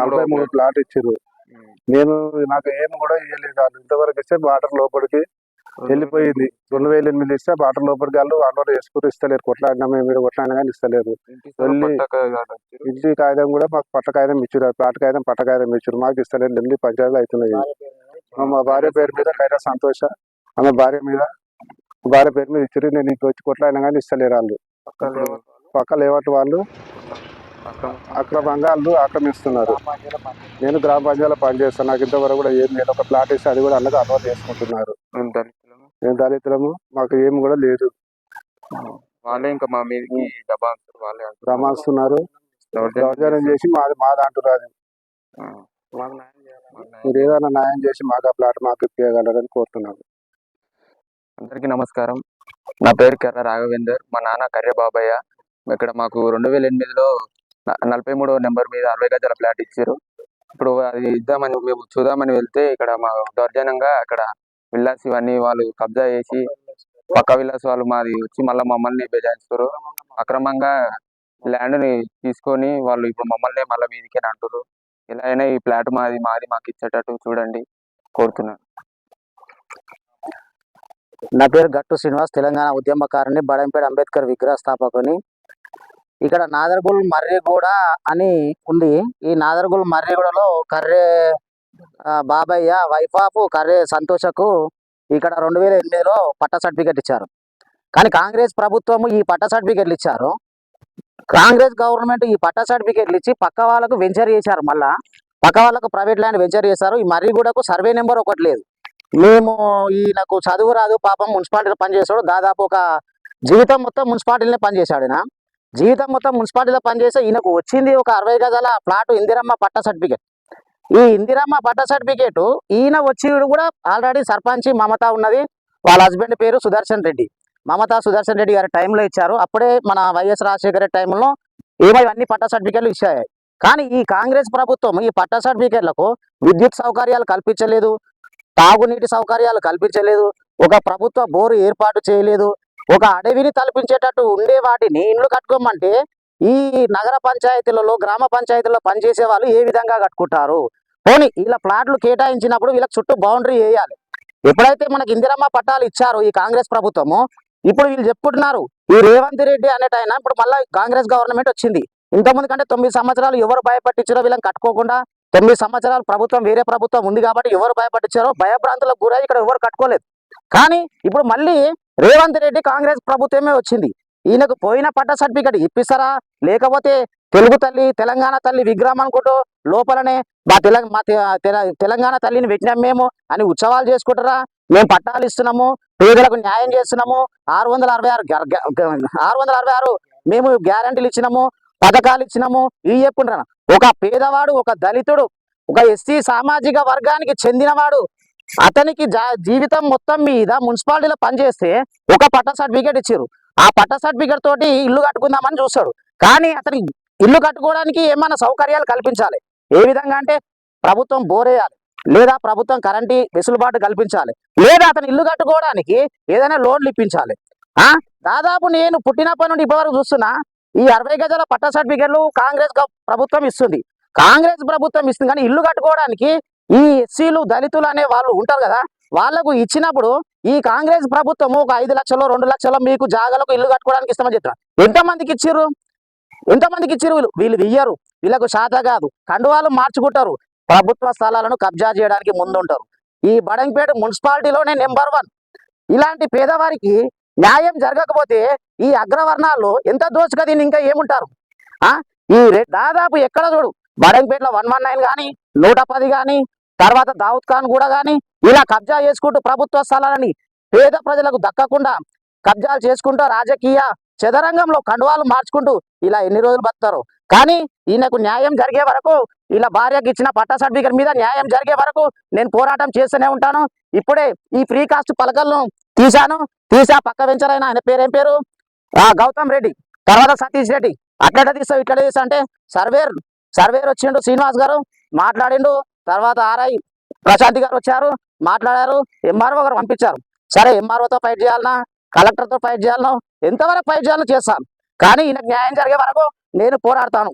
నలభై మూడు ప్లాట్ ఇచ్చారు నేను నాకు ఏం కూడా ఇవ్వలేదు వాళ్ళు ఇంతవరకు ఇస్తే వాటర్ లోపలికి వెళ్ళిపోయింది. రెండు వేల ఎనిమిది ఇస్తే వాటర్ లోపలికి వాళ్ళు ఆటోలో వేసుకుని ఇస్తలేరు. కొట్లాడినా మేము మీరు కొట్లాడినా కానీ ఇస్తలేరు. వెళ్ళి- ఇంటి కాగితం కూడా మాకు పట్ట కాగితం ఇచ్చారు ప్లాట్ కాగితం పట్ట కాగితం ఇచ్చారు మాకు ఇస్తలేదు ఢిల్లీ పంచాయతీలు అవుతున్నాయి. మా భార్య పేరు మీద కైరా సంతోష. ఆమె భార్య మీద భార్య పేరు మీద ఇచ్చారు నేను ఇంటికి వచ్చి కొట్లాడినా కానీ ఇస్తలేరు వాళ్ళు. పక్క లేవట్ వాళ్ళు అక్రమంగా వాళ్ళు ఆక్రమిస్తున్నారు. నేను గ్రామ పంచాయతీలో పనిచేస్తాను. నాకు ఇంతవరకు కూడా ఏం లేదు. ఒక ప్లాట్ ఇస్తే అది కూడా అన్నది అలవాటు చేసుకుంటున్నారు. మేము దళితులము? మాకు ఏం కూడా లేదు. వాళ్ళే ఇంకా మా మీదకి దబాస్తారు వాళ్ళే అంటారు. రమాస్తున్నారు దౌర్జన్యం చేసి మాది మాది అంటున్నారు. మీరు ఏదైనా న్యాయం చేసి మాకు ఆ ప్లాట్ మాకు ఇప్పగలరని కోరుతున్నాను అందరికీ నమస్కారం. నా పేరు కర్ర రాఘవేందర్. మా నాన్న కర్ర బాబయ్య ఇక్కడ మాకు రెండు వేల ఎనిమిదిలో నలభై మూడో నెంబర్ మీద అరవై గజాల ఫ్లాట్ ఇచ్చారు. ఇప్పుడు అది ఇద్దామని మేము చూద్దామని వెళ్తే ఇక్కడ మా దౌర్జన్యంగా అక్కడ విల్లాస్ ఇవన్నీ వాళ్ళు కబ్జా చేసి పక్క విల్లాస్ వాళ్ళు మాది వచ్చి మళ్ళీ మమ్మల్ని బెజాయిస్తారు అక్రమంగా ల్యాండ్ని తీసుకొని వాళ్ళు ఇప్పుడు మమ్మల్ని మళ్ళీ మీదికే అంటారు ఎలా అయినా ఈ ప్లాట్ మాది మాది మాకు ఇచ్చేటట్టు చూడండి కోరుతున్నాను. నా పేరు గట్టు శ్రీనివాస్ తెలంగాణ ఉద్యమకారుని బడంపేట అంబేద్కర్ విగ్రహ స్థాపకుని. ఇక్కడ నాదర్గుల్ మర్రిగూడ అని ఉంది. ఈ నాదర్గుల్ మర్రిగూడలో కర్రే ఆ, బాబయ్య వైఫ్ ఆఫ్ కర్రే సంతోషకు ఇక్కడ రెండు వేల ఎనిమిదిలో పట్ట సర్టిఫికెట్ ఇచ్చారు. కానీ కాంగ్రెస్ ప్రభుత్వము ఈ పట్ట సర్టిఫికెట్లు ఇచ్చారు. కాంగ్రెస్ గవర్నమెంట్ ఈ పట్ట సర్టిఫికెట్లు ఇచ్చి పక్క వాళ్ళకు వెంచర్ చేశారు మళ్ళా. పక్క వాళ్ళకు ప్రైవేట్ ల్యాండ్ వెంచర్ చేశారు. ఈ మర్రిగూడకు సర్వే నెంబర్ ఒకటి లేదు. మేము ఈయనకు చదువు రాదు పాపం మున్సిపాలిటీలో పనిచేసాడు దాదాపు ఒక జీవితం మొత్తం మున్సిపాలిటీలోనే పనిచేశాడు ఈయన. జీవితం మొత్తం మున్సిపాలిటీలో పనిచేస్తే ఈయనకు వచ్చింది ఒక అరవై గజాల ప్లాట్ ఇందిరమ్మ పట్ట సర్టిఫికేట్. ఈ ఇందిరమ్మ పట్ట సర్టిఫికేట్ ఈయన వచ్చి కూడా ఆల్రెడీ సర్పంచ్ మమత ఉన్నది. వాళ్ళ హస్బెండ్ పేరు సుదర్శన్ రెడ్డి. మమతా సుదర్శన్ రెడ్డి గారి టైంలో ఇచ్చారు. అప్పుడే మన వైఎస్ రాజశేఖర రెడ్డి టైంలో ఏమో ఇవన్నీ పట్ట సర్టిఫికేట్లు ఇచ్చాయి. కానీ ఈ కాంగ్రెస్ ప్రభుత్వం ఈ పట్ట సర్టిఫికేట్లకు విద్యుత్ సౌకర్యాలు కల్పించలేదు. తాగునీటి సౌకర్యాలు కల్పించలేదు. ఒక ప్రభుత్వ బోరు ఏర్పాటు చేయలేదు. ఒక అడవిని తలపించేటట్టు ఉండే వాటిని ఇండ్లు కట్టుకోమంటే ఈ నగర పంచాయతీలలో గ్రామ పంచాయతీలో పనిచేసే వాళ్ళు ఏ విధంగా కట్టుకుంటారు? పోనీ వీళ్ళ ప్లాట్లు కేటాయించినప్పుడు వీళ్ళకి చుట్టూ బౌండరీ వేయాలి. ఎప్పుడైతే మనకి ఇందిరమ్మ పట్టాలు ఇచ్చారో ఈ కాంగ్రెస్ ప్రభుత్వము ఇప్పుడు వీళ్ళు చెప్పుకుంటున్నారు ఈ రేవంత్ రెడ్డి అనేట ఆయన ఇప్పుడు మళ్ళీ కాంగ్రెస్ గవర్నమెంట్ వచ్చింది. ఇంతకుముందు కంటే తొమ్మిది సంవత్సరాలు ఎవరు భయపట్టించారో వీళ్ళని కట్టుకోకుండా తొమ్మిది సంవత్సరాలు ప్రభుత్వం వేరే ప్రభుత్వం ఉంది కాబట్టి ఎవరు భయపట్టించారో భయభ్రాంతులకు గురై ఇక్కడ ఎవరు కట్టుకోలేదు. కానీ ఇప్పుడు మళ్ళీ రేవంత్ రెడ్డి కాంగ్రెస్ ప్రభుత్వమే వచ్చింది. ఈయనకు పోయిన పట్ట సర్టిఫికెట్ ఇప్పిస్తారా? లేకపోతే తెలుగు తల్లి తెలంగాణ తల్లి విగ్రహం అనుకుంటూ లోపలనే మా తెలంగాణ మా తెల- తెలంగాణ తల్లిని పెట్టినాం మేము అని ఉత్సవాలు చేసుకుంటారా? మేము పట్టాలు ఇస్తున్నాము పేదలకు న్యాయం చేస్తున్నాము ఆరు వందల అరవై ఆరు ఆరు వందల అరవై ఆరు మేము గ్యారంటీలు ఇచ్చినాము పథకాలు ఇచ్చినాము ఇవి చెప్పుకుంటాను ఒక పేదవాడు ఒక దళితుడు ఒక ఎస్సీ సామాజిక వర్గానికి చెందినవాడు అతనికి జా- జీవితం మొత్తం మీద మున్సిపాలిటీలో పనిచేస్తే ఒక పట్ట సర్టిఫికేట్ ఇచ్చారు ఆ పట్ట సర్టిఫికేట్ తోటి ఇల్లు కట్టుకుందామని చూస్తాడు కానీ అతనికి ఇల్లు కట్టుకోవడానికి ఏమైనా సౌకర్యాలు కల్పించాలి. ఏ విధంగా అంటే ప్రభుత్వం బోరేయాలి. లేదా ప్రభుత్వం కరెంటు వెసులుబాటు కల్పించాలి. లేదా అతను ఇల్లు కట్టుకోవడానికి ఏదైనా లోన్లు ఇప్పించాలి. ఆ? దాదాపు నేను పుట్టినప్పటి నుండి ఇప్పటివరకు చూస్తున్నా ఈ అరవై గజాల పట్ట సర్టిఫికెట్లు కాంగ్రెస్ ప్రభుత్వం ఇస్తుంది. కాంగ్రెస్ ప్రభుత్వం ఇస్తుంది కానీ ఇల్లు కట్టుకోవడానికి ఈ ఎస్సీలు దళితులు అనే వాళ్ళు ఉంటారు కదా వాళ్ళకు ఇచ్చినప్పుడు ఈ కాంగ్రెస్ ప్రభుత్వము ఒక ఐదు లక్షలు రెండు లక్షలు మీకు జాగాలకు ఇల్లు కట్టుకోవడానికి ఇష్టమని చెప్తారు ఎంతమందికి ఇచ్చిర్రు? ఎంతమందికి ఇచ్చారు వీళ్ళు? వీళ్ళు ఇయ్యరు. వీళ్ళకు శాత కాదు. కండువాలు మార్చుకుంటారు. ప్రభుత్వ స్థలాలను కబ్జా చేయడానికి ముందుంటారు. ఈ బడంపేట మున్సిపాలిటీలోనే నెంబర్ వన్. ఇలాంటి పేదవారికి న్యాయం జరగకపోతే ఈ అగ్రవర్ణాల్లో ఎంత దోచుక దీన్ని ఇంకా ఏముంటారు? ఆ? ఈ దాదాపు ఎక్కడ చూడు? బడంపేటలో వన్ వన్ నైన్ కానీ నూట పది కానీ తర్వాత దావుద్ ఖాన్ కూడా కానీ ఇలా కబ్జా చేసుకుంటూ ప్రభుత్వ స్థలాలని పేద ప్రజలకు దక్కకుండా కబ్జాలు చేసుకుంటూ రాజకీయ చదరంగంలో కండువాలు మార్చుకుంటూ ఇలా ఎన్ని రోజులు బతుతారు కానీ ఈయనకు న్యాయం జరిగే వరకు ఇలా భార్యకి ఇచ్చిన పట్టా సర్టిఫికేట్ మీద న్యాయం జరిగే వరకు నేను పోరాటం చేస్తూనే ఉంటాను. ఇప్పుడే ఈ ఫ్రీ కాస్ట్ పలకలను తీశాను. తీసా పక్క వెంచర్ అయిన ఆయన పేరు ఏం పేరు? ఆ గౌతమ్ రెడ్డి. తర్వాత సతీష్ రెడ్డి. అట్లా తీస్తావు ఇట్లా తీస్తా అంటే సర్వేర్ సర్వేర్ వచ్చిండు శ్రీనివాస్ గారు. మాట్లాడిండు తర్వాత ఆర్ఐ ప్రశాంతి గారు వచ్చారు మాట్లాడారు ఎంఆర్ఓ గారు పంపించారు. సరే ఎంఆర్ఓతో ఫైట్ చేయాలన్నా కలెక్టర్తో ఫైట్ చేయాలనో? ఎంతవరకు ఫైట్ చేయాలో చేస్తాను కానీ ఈయనకు న్యాయం జరిగే వరకు నేను పోరాడతాను.